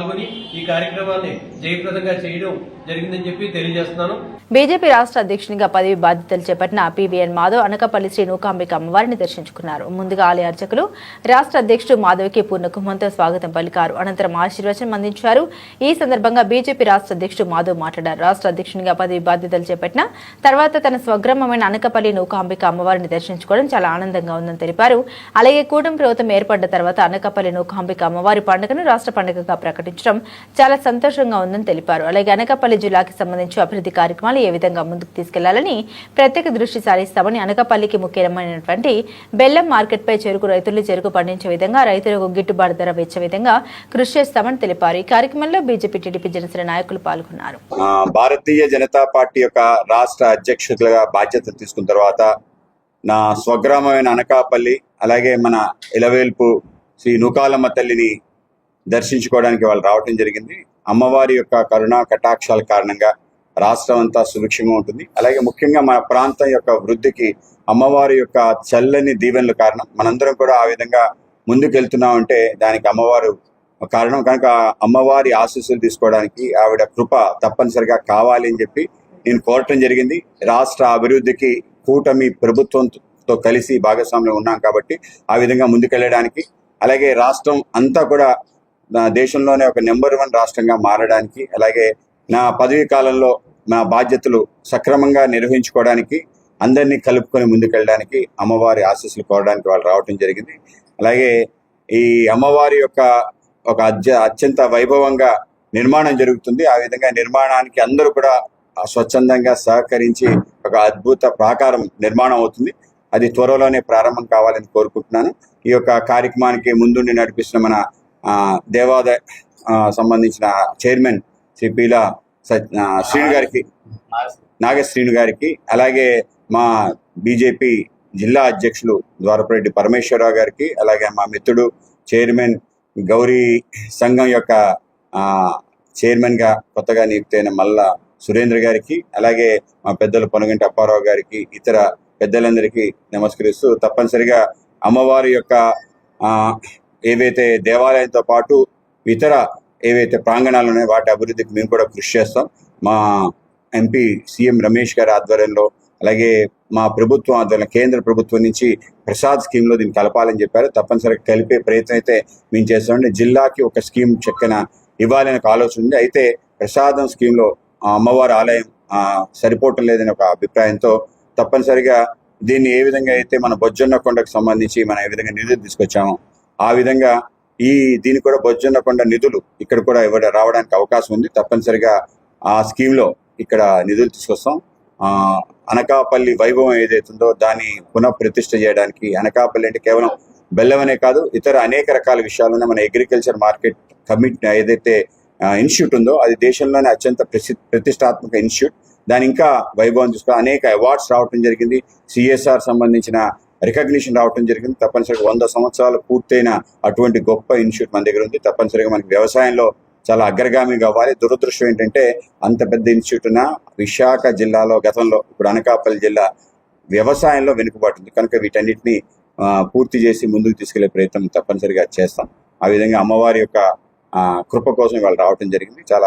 ఈ కార్యక్రమాన్ని జయప్రదంగా చేయడం జరిగిందని చెప్పి తెలియజేస్తున్నాను. బీజేపీ రాష్ట్ర అధ్యక్షునిగా పదవి బాధ్యతలు చేపట్టిన పీవీఎన్ మాధవ్ అనకపల్లి శ్రీ నూకాంబిక అమ్మవారిని దర్శించుకున్నారు. ముందుగా ఆలయ అర్చకులు రాష్ట్ర అధ్యక్షుడు మాధవ్కి పూర్ణ కుంభంతో స్వాగతం పలికారు. అనంతరం ఆశీర్వచనం అందించారు. ఈ సందర్భంగా బీజేపీ రాష్ట్ర అధ్యక్షుడు మాధవ్ మాట్లాడారు. రాష్ట్ర అధ్యక్షునిగా పదవి బాధ్యతలు చేపట్టిన తర్వాత తన స్వగ్రామమైన అనకపల్లి నూకాంబిక అమ్మవారిని దర్శించుకోవడం చాలా ఆనందంగా ఉందని తెలిపారు. అలాగే కూటమి ప్రభుత్వం ఏర్పడ్డ తర్వాత అనకపల్లి నూకాంబిక అమ్మవారి పండుగను రాష్ట్ర పండుగగా ప్రకటించడం చాలా సంతోషంగా ఉందని తెలిపారు. అలాగే అనకాపల్లి జిల్లాకి సంబంధించి అభివృద్ధి కార్యక్రమాలు ఏ విధంగా ముందుకు తీసుకెళ్ళాలని ప్రత్యేక దృష్టి సారిస్తామని అనకాపల్లికి ముఖ్యమైనటువంటి బెల్లం మార్కెట్పై చెరుకు రైతులు చెరుకు పండించే విధంగా రైతులకు గిట్టుబాటు ధర వేసే విధంగా కృషి చేస్తామని తెలిపారు. ఈ కార్యక్రమంలో బీజేపీ టీడీపీ జనసేన నాయకులు పాల్గొన్నారు. భారతీయ జనతా పార్టీ యొక్క రాష్ట్ర అధ్యక్షులుగా బాధ్యత తీసుకున్న తర్వాత నా స్వగ్రామమైన అనకాపల్లి అలాగే మన ఇలవేల్పు శ్రీ నూకాలమ్మ తల్లిని దర్శించుకోవడానికి వాళ్ళు రావటం జరిగింది. అమ్మవారి యొక్క కరుణా కటాక్షాల కారణంగా రాష్ట్రం అంతా సుభిక్షంగా ఉంటుంది. అలాగే ముఖ్యంగా మన ప్రాంతం యొక్క వృద్ధికి అమ్మవారి యొక్క చల్లని దీవెనలు కారణం. మనందరం కూడా ఆ విధంగా ముందుకెళ్తున్నామంటే దానికి అమ్మవారు కారణం. కనుక అమ్మవారి ఆశీస్సులు తీసుకోవడానికి ఆవిడ కృప తప్పనిసరిగా కావాలి అని చెప్పి నేను కోరటం జరిగింది. రాష్ట్ర అభివృద్ధికి కూటమి ప్రభుత్వంతో కలిసి భాగస్వామ్యం ఉన్నాం కాబట్టి ఆ విధంగా ముందుకెళ్ళడానికి. అలాగే రాష్ట్రం అంతా కూడా నా దేశంలోనే ఒక నెంబర్ వన్ రాష్ట్రంగా మారడానికి అలాగే నా పదవీ కాలంలో నా బాధ్యతలు సక్రమంగా నిర్వహించుకోవడానికి అందరినీ కలుపుకొని ముందుకెళ్ళడానికి అమ్మవారి ఆశీస్సులు కోరడానికి వాళ్ళు రావటం జరిగింది. అలాగే ఈ అమ్మవారి యొక్క ఒక అత్య అత్యంత వైభవంగా నిర్మాణం జరుగుతుంది. ఆ విధంగా నిర్మాణానికి అందరూ కూడా స్వచ్ఛందంగా సహకరించి ఒక అద్భుత ప్రాకారం నిర్మాణం అవుతుంది. అది త్వరలోనే ప్రారంభం కావాలని కోరుకుంటున్నాను. ఈ యొక్క కార్యక్రమానికి ముందుండి నడిపిస్తున్న మన దేవాదాయ ఆ, సంబంధించిన చైర్మన్ శ్రీ పీలా సత్- శ్రీను గారికి నాగశ్రీను గారికి అలాగే మా బీజేపీ జిల్లా అధ్యక్షులు ద్వారపరెడ్డి పరమేశ్వరరావు గారికి అలాగే మా మిత్రుడు చైర్మన్ గౌరీ సంఘం యొక్క చైర్మన్గా చైర్మన్గా కొత్తగా నియుక్తైన మల్ల సురేంద్ర గారికి అలాగే మా పెద్దలు పొనగంటి అప్పారావు గారికి ఇతర పెద్దలందరికీ నమస్కరిస్తూ తప్పనిసరిగా అమ్మవారి యొక్క ఆ, ఏవైతే దేవాలయంతో పాటు ఇతర ఏవైతే ప్రాంగణాలు ఉన్నాయో వాటి అభివృద్ధికి మేము కూడా కృషి చేస్తాం. మా ఎంపీ సీఎం రమేష్ గారి ఆధ్వర్యంలో అలాగే మా ప్రభుత్వం ఆధ్వర్యంలో కేంద్ర ప్రభుత్వం నుంచి ప్రసాద్ స్కీమ్లో దీన్ని కలపాలని చెప్పారు. తప్పనిసరిగా కలిపే ప్రయత్నం అయితే మేము చేస్తామండి. జిల్లాకి ఒక స్కీమ్ చెక్కన ఇవ్వాలని ఒక ఆలోచన ఉంది. అయితే ప్రసాదం స్కీమ్లో అమ్మవారి ఆలయం సరిపోవటం లేదని ఒక అభిప్రాయంతో తప్పనిసరిగా దీన్ని ఏ విధంగా అయితే మన బొజ్జన్న కొండకు సంబంధించి మనం ఏ విధంగా నిధులు తీసుకొచ్చామో ఆ విధంగా ఈ దీనికి కూడా బొజ్జన్న కొండ నిధులు ఇక్కడ కూడా ఇవ్వడం రావడానికి అవకాశం ఉంది. తప్పనిసరిగా ఆ స్కీమ్లో ఇక్కడ నిధులు తీసుకొస్తాం. అనకాపల్లి వైభవం ఏదైతుందో దాన్ని పునఃప్రతిష్ఠ చేయడానికి అనకాపల్లి అంటే కేవలం బెల్లం అనే కాదు ఇతర అనేక రకాల విషయాలున్న మన అగ్రికల్చర్ మార్కెట్ కమిట్ ఏదైతే ఇన్స్టిట్యూట్ ఉందో అది దేశంలోనే అత్యంత ప్రసి- ప్రతిష్టాత్మక ఇన్స్టిట్యూట్. దాని ఇంకా వైభవం చూసుకుని అనేక అవార్డ్స్ రావటం జరిగింది. సిఎస్ఆర్ సంబంధించిన రికగ్నిషన్ రావటం జరిగింది. తప్పనిసరిగా వంద సంవత్సరాలు పూర్తయిన అటువంటి గొప్ప ఇన్స్టిట్యూట్ మన దగ్గర ఉంది. తప్పనిసరిగా మనకి వ్యవసాయంలో చాలా అగ్రగామి కావాలి దురదృష్టం ఏంటంటే అంత పెద్ద ఇన్స్టిట్యూట్ విశాఖ జిల్లాలో గతంలో ఇప్పుడు అనకాపల్లి జిల్లా వ్యవసాయంలో వెనుకబాటు ఉంది. కనుక వీటన్నిటిని పూర్తి చేసి ముందుకు తీసుకెళ్ళే ప్రయత్నం తప్పనిసరిగా చేస్తాం. ఆ విధంగా అమ్మవారి యొక్క కృప కోసం వాళ్ళు రావటం జరిగింది. చాలా